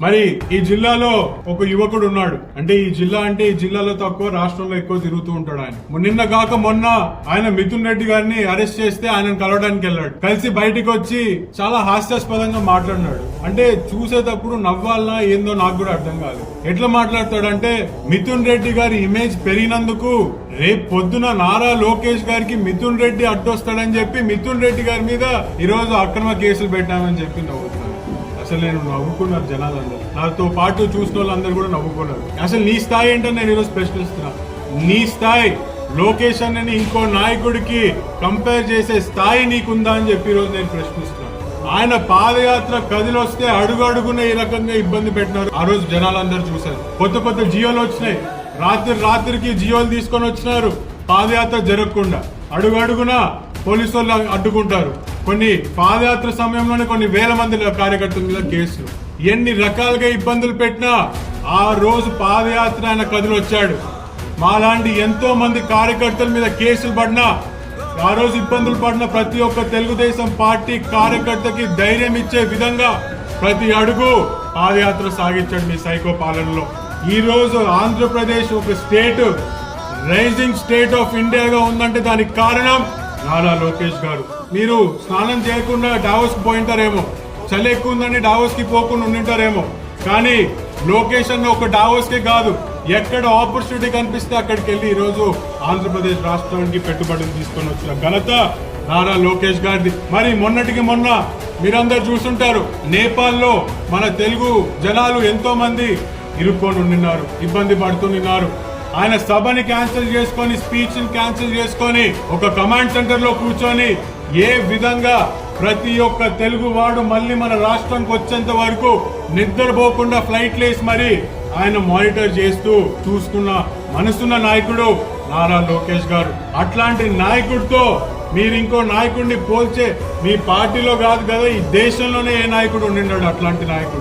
మరి ఈ జిల్లాలో ఒక యువకుడు ఉన్నాడు. అంటే ఈ జిల్లా అంటే ఈ జిల్లాలో తక్కువ రాష్ట్రంలో ఎక్కువ తిరుగుతూ ఉంటాడు ఆయన. నిన్న కాక మొన్న ఆయన మిథున్ రెడ్డి గారిని అరెస్ట్ చేస్తే ఆయనను కలవడానికి వెళ్ళాడు. కలిసి బయటికి వచ్చి చాలా హాస్యాస్పదంగా మాట్లాడినాడు. అంటే చూసేటప్పుడు నవ్వాలనా ఏందో నాకు కూడా అర్థం కాదు ఎట్లా మాట్లాడతాడంటే మిథున్ రెడ్డి గారి ఇమేజ్ పెరిగినందుకు రేపు పొద్దున నారా లోకేష్ గారికి మిథున్ రెడ్డి అడ్డొస్తాడని చెప్పి మిథున్ రెడ్డి గారి మీద ఈ రోజు అక్రమ కేసులు పెట్టామని చెప్పి నవ్వుతున్నాడు. అసలు నేను నవ్వుకున్నారు జనాలందరూ. నాతో పాటు చూసిన వాళ్ళందరూ కూడా నవ్వుకున్నారు. అసలు నీ స్థాయి ఏంటని నేను ఈరోజు ప్రశ్నిస్తున్నా. నీ స్థాయి లోకేష్ అన్నని ఇంకో నాయకుడికి కంపేర్ చేసే స్థాయి నీకుందా అని చెప్పి ఈరోజు నేను ప్రశ్నిస్తున్నాను ఆయన పాదయాత్ర కదిలొస్తే అడుగు అడుగున ఈ రకంగా ఇబ్బంది పెట్టినారు. ఆ రోజు జనాలందరూ చూశారు. కొత్త కొత్త జియోలు వచ్చినాయి. రాత్రి రాత్రికి జియోలు తీసుకొని వచ్చినారు. పాదయాత్ర జరగకుండా. అడుగు అడుగున పోలీసు వాళ్ళు అడ్డుకుంటారు. కొన్ని పాదయాత్ర సమయంలోనే కొన్ని వేల మంది కార్యకర్తల మీద కేసులు. ఎన్ని రకాలుగా ఇబ్బందులు పెట్టినా ఆ రోజు పాదయాత్ర ఆయన కదిలి వచ్చాడు. మాలాంటి ఎంతో మంది కార్యకర్తల మీద కేసులు పడినా ఆ రోజు ఇబ్బందులు పడిన ప్రతి ఒక్క తెలుగుదేశం పార్టీ కార్యకర్తకి ధైర్యం ఇచ్చే విధంగా ప్రతి అడుగు పాదయాత్ర సాగించాడు మీ సైకో పాలనలో. ఈ రోజు ఆంధ్రప్రదేశ్ ఒక స్టేట్ రైజింగ్ స్టేట్ ఆఫ్ ఇండియాగా ఉందంటే దానికి కారణం నారా లోకేష్ గారు. మీరు స్నానం చేయకుండా డావోస్ పోయింటారేమో. చలి ఎక్కువ ఉందని డావోస్కి పోకుండా ఉండింటారేమో. కానీ లొకేషన్ ఒక డావోస్కే కాదు ఎక్కడ ఆపర్చునిటీ కనిపిస్తే అక్కడికి వెళ్ళి ఈ రోజు ఆంధ్రప్రదేశ్ రాష్ట్రానికి పెట్టుబడులు తీసుకొని వచ్చిన ఘనత నారా లోకేష్ గారిది. మరి మొన్నటికి మొన్న మీరందరూ చూస్తుంటారు నేపాల్లో మన తెలుగు జనాలు ఎంతోమంది ఇరుక్కొని ఉండినారు ఇబ్బంది పడుతున్నారు ఆయన సభని క్యాన్సిల్ చేసుకొని స్పీచ్ క్యాన్సిల్ చేసుకొని ఒక కమాండ్ సెంటర్లో కూర్చొని ఏ విధంగా ప్రతి ఒక్క తెలుగు వాడు మళ్ళీ మన రాష్ట్రానికి వచ్చేంత వరకు నిద్రపోకుండా ఫ్లైట్ వేసి మరి ఆయన మానిటర్ చేస్తూ చూసుకున్న మనసున్న నాయకుడు నారా లోకేష్ గారు. అట్లాంటి నాయకుడితో మీరు ఇంకో నాయకుడిని పోల్చే మీ పార్టీలో కాదు కదా ఈ దేశంలోనే ఏ నాయకుడు ఉండినాడు అట్లాంటి నాయకుడు?